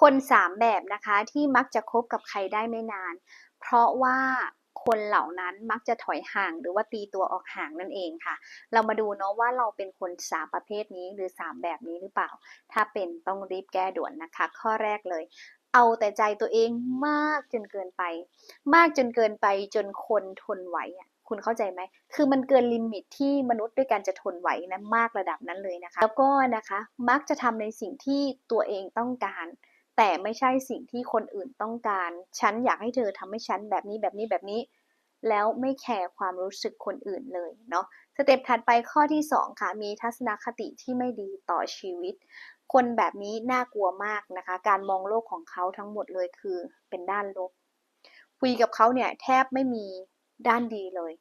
คนสามแบบนะคะที่มักจะคบกับใครได้ไม่นาน เพราะว่าคนเหล่านั้นมักจะถอยห่างหรือว่าตีตัวออกห่างนั่นเองค่ะ เรามาดูเนาะว่าเราเป็นคนสามประเภทนี้หรือสามแบบนี้หรือเปล่า ถ้าเป็นต้องรีบแก้ด่วนนะคะ ข้อแรกเลย เอาแต่ใจตัวเองมากจนเกินไป มากจนเกินไปจนคนทนไหวอะคุณเข้าใจไหม คือมันเกินลิมิตที่มนุษย์ด้วยกันจะทนไหวนะมากระดับนั้นเลยนะคะ แล้วก็นะคะมักจะทำในสิ่งที่ตัวเองต้องการ แต่ไม่ใช่สิ่งที่คนอื่นต้องการ ฉันอยากให้เธอทำให้ฉันแบบนี้แบบนี้แบบนี้ แล้วไม่แคร์ความรู้สึกคนอื่นเลยเนาะ สเต็ปถัดไปข้อที่ 2 ค่ะ มีทัศนคติที่ไม่ดีต่อชีวิต คนแบบนี้น่ากลัวมากนะคะ การมองโลกของเขาทั้งหมดเลยคือเป็นด้านลบ คุยกับเขาเนี่ยแทบไม่มีด้านดีเลย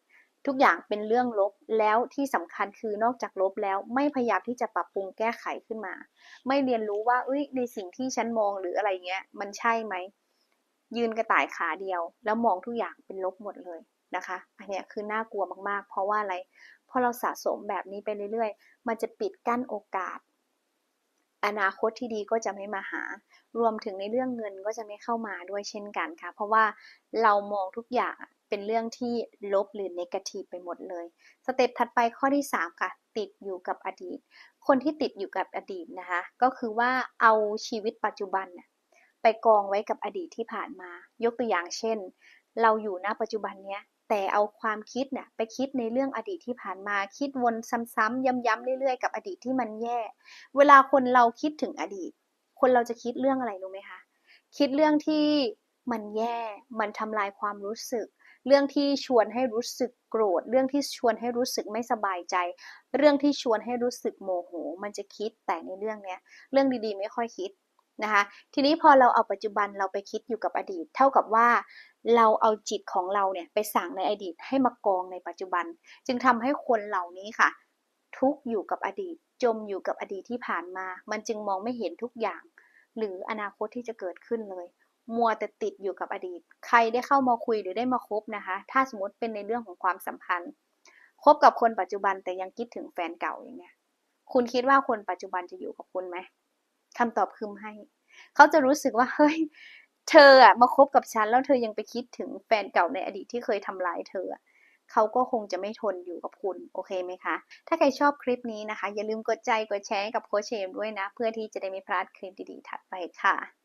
ทุกอย่างเป็นเรื่องลบแล้วที่สำคัญคือนอกจากลบแล้วไม่พยายามที่จะปรับปรุงแก้ไขขึ้นมา ไม่เรียนรู้ว่าเอ้ยในสิ่งที่ฉันมองหรืออะไรเงี้ยมันใช่ไหมยืนกระต่ายขาเดียว แล้วมองทุกอย่างเป็นลบหมดเลยนะคะอันเนี้ยคือน่ากลัวมากๆ เพราะว่าอะไรพอเราสะสมแบบนี้ไปเรื่อยๆ มันจะปิดกั้นโอกาส อนาคตที่ดีก็จะไม่มาหา รวมถึงในเรื่องเงินก็จะไม่เข้ามาด้วยเช่นกันค่ะ เพราะว่าเรามองทุกอย่าง เป็นเรื่องที่ลบหรือเนกาทีฟไปหมดเลย สเต็ปถัดไปข้อที่ 3 ค่ะ ติดอยู่กับอดีต คนที่ติดอยู่กับอดีตนะคะ ก็คือว่าเอาชีวิตปัจจุบันไปกองไว้กับอดีตที่ผ่านมา ยกตัวอย่างเช่น เราอยู่ณปัจจุบันเนี้ยแต่เอาความคิดเนี่ยไปคิดในเรื่องอดีตที่ผ่านมา คิดวนซ้ำๆย้ำๆเรื่อยๆกับอดีตที่มันแย่ เวลาคนเราคิดถึงอดีต คนเราจะคิดเรื่องอะไรรู้ไหมคะ คิดเรื่องที่มันแย่ มันทำลายความรู้สึก เรื่องที่ชวนให้รู้สึกโกรธ เรื่องที่ชวนให้รู้สึกไม่สบายใจ เรื่องที่ชวนให้รู้สึกโมโห มันจะคิดแต่ในเรื่องเนี้ยเรื่องดีๆ ไม่ค่อยคิดนะคะทีนี้พอเราเอาปัจจุบันเราไปคิดอยู่กับอดีต เท่ากับว่าเราเอาจิตของเราเนี่ยไปสั่งในอดีตให้มากองในปัจจุบัน จึงทำให้คนเหล่านี้ค่ะ ทุกอยู่กับอดีต จมอยู่กับอดีตที่ผ่านมา มันจึงมองไม่เห็นทุกอย่าง หรืออนาคตที่จะเกิดขึ้นเลย มัวแต่ติดอยู่กับอดีต ใครได้เข้ามาคุยหรือได้มาคบนะคะ ถ้าสมมติเป็นในเรื่องของความสัมพันธ์คบกับคนปัจจุบันแต่ยังคิดถึงแฟนเก่าอย่างเนี้ย คุณคิดว่าคนปัจจุบันจะอยู่กับคุณไหมคำตอบคือไม่เขาจะรู้สึกว่าเฮ้ยเธออะมาคบกับฉันแล้วเธอยังไปคิดถึงแฟนเก่าในอดีตที่เคยทำร้ายเธอเขาก็คงจะไม่ทนอยู่กับคุณ โอเคไหมคะ ถ้าใครชอบคลิปนี้นะคะ อย่าลืมกดใจกดแชร์กับโคชเชมด้วยนะ เพื่อที่จะได้ไม่พลาดคลิปดีๆ ถัดไปค่ะ